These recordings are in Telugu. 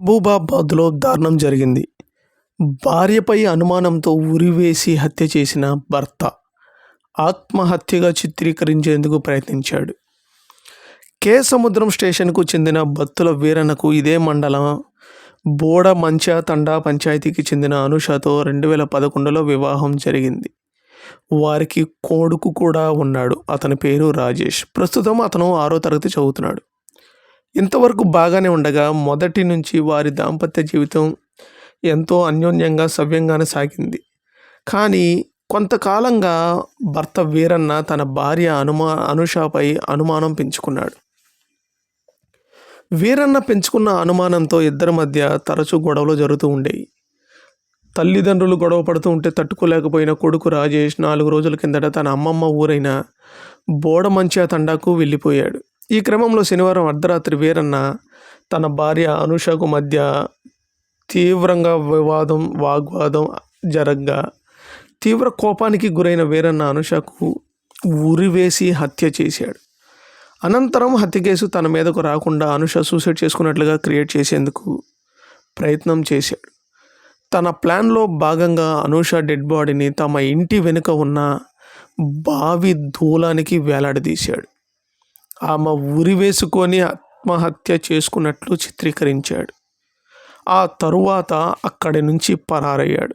మహబూబాబాద్లో దారుణం జరిగింది. భార్యపై అనుమానంతో ఉరివేసి హత్య చేసిన భర్త ఆత్మహత్యగా చిత్రీకరించేందుకు ప్రయత్నించాడు. కే సముద్రం స్టేషన్కు చెందిన బత్తుల వీరన్నకు ఇదే మండలం. బోడ మంచ తండా పంచాయతీకి చెందిన అనుషతో రెండు వేల పదకొండులో వివాహం జరిగింది. వారికి కొడుకు కూడా ఉన్నాడు. అతని పేరు రాజేష్. ప్రస్తుతం అతను ఆరో తరగతి చదువుతున్నాడు. ఇంతవరకు బాగానే ఉండగా మొదటి నుంచి వారి దాంపత్య జీవితం ఎంతో అన్యోన్యంగా సవ్యంగానే సాగింది. కానీ కొంతకాలంగా భర్త వీరన్న తన భార్య అనుమా అనుషపై అనుమానం పెంచుకున్నాడు. వీరన్న పెంచుకున్న అనుమానంతో ఇద్దరి మధ్య తరచూ గొడవలు జరుగుతూ ఉండేవి తల్లిదండ్రులు గొడవ పడుతూ ఉంటే తట్టుకోలేకపోయిన కొడుకు రాజేష్ నాలుగు రోజుల కిందట తన అమ్మమ్మ ఊరైన బోడమంచియా తండాకు వెళ్ళిపోయాడు. ఈ క్రమంలో శనివారం అర్ధరాత్రి వీరన్న తన భార్య అనుషకు మధ్య తీవ్రంగా వివాదం వాగ్వాదం జరగ్గా తీవ్ర కోపానికి గురైన వీరన్న అనుషకు ఉరివేసి హత్య చేశాడు. అనంతరం హత్య కేసు తన మీదకు రాకుండా అనుష సూసైడ్ చేసుకున్నట్లుగా క్రియేట్ చేసేందుకు ప్రయత్నం చేశాడు. తన ప్లాన్లో భాగంగా అనుష డెడ్ బాడీని తమ ఇంటి వెనుక ఉన్న బావి దూలానికి వేలాడదీశాడు. ఆమె ఉరి వేసుకొని ఆత్మహత్య చేసుకున్నట్లు చిత్రీకరించాడు. ఆ తరువాత అక్కడి నుంచి పరారయ్యాడు.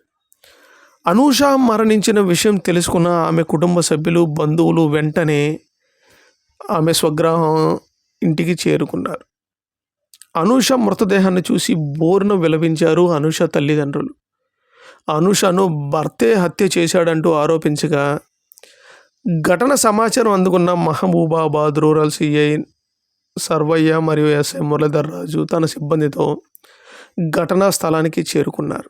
అనూష మరణించిన విషయం తెలుసుకున్న ఆమె కుటుంబ సభ్యులు బంధువులు వెంటనే ఆమె స్వగ్రహం ఇంటికి చేరుకున్నారు. అనూష మృతదేహాన్ని చూసి బోరును విలపించారు అనూష తల్లిదండ్రులు. అనూషను భర్తే హత్య చేశాడంటూ ఆరోపించగా ఘటన సమాచారం అందుకున్న మహబూబాబాద్ రూరల్ సిఐ సర్వయ్య మరియు ఎస్ఐ మురళీధర్ రాజు తన సిబ్బందితో ఘటనా స్థలానికి చేరుకున్నారు.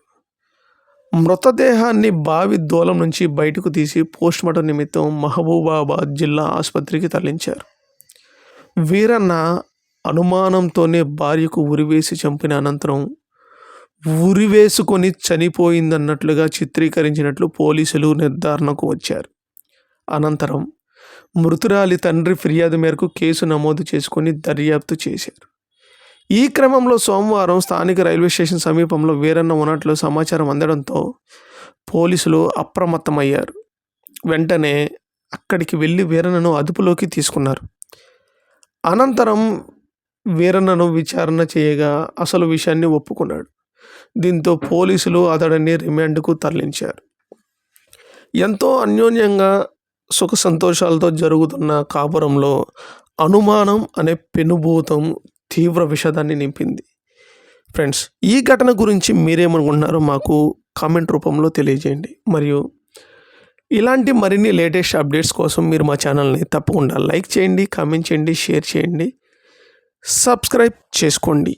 మృతదేహాన్ని బావి దూలం నుంచి బయటకు తీసి పోస్ట్మార్టం నిమిత్తం మహబూబాబాద్ జిల్లా ఆసుపత్రికి తరలించారు. వీరన్న అనుమానంతోనే భార్యకు ఉరివేసి చంపిన అనంతరం ఉరివేసుకొని చనిపోయిందన్నట్లుగా చిత్రీకరించినట్లు పోలీసులు నిర్ధారణకు వచ్చారు. అనంతరం మృతురాలి తండ్రి ఫిర్యాదు మేరకు కేసు నమోదు చేసుకొని దర్యాప్తు చేశారు. ఈ క్రమంలో సోమవారం స్థానిక రైల్వే స్టేషన్ సమీపంలో వీరన్న ఉన్నట్లు సమాచారం అందడంతో పోలీసులు అప్రమత్తమయ్యారు. వెంటనే అక్కడికి వెళ్ళి వీరన్నను అదుపులోకి తీసుకున్నారు. అనంతరం వీరన్నను విచారణ చేయగా అసలు విషయాన్ని ఒప్పుకున్నాడు. దీంతో పోలీసులు అతడిని రిమాండ్కు తరలించారు. ఎంతో అన్యోన్యంగా సుఖ సంతోషాలతో జరుగుతున్న కాపురంలో అనుమానం అనే పెనుభూతం తీవ్ర విషాదాన్ని నింపింది. ఫ్రెండ్స్ ఈ ఘటన గురించి మీరేమనుకుంటున్నారో మాకు కామెంట్ రూపంలో తెలియజేయండి. మరియు ఇలాంటి మరిన్ని లేటెస్ట్ అప్డేట్స్ కోసం మీరు మా ఛానల్ని తప్పకుండా లైక్ చేయండి కామెంట్ చేయండి షేర్ చేయండి సబ్స్క్రైబ్ చేసుకోండి.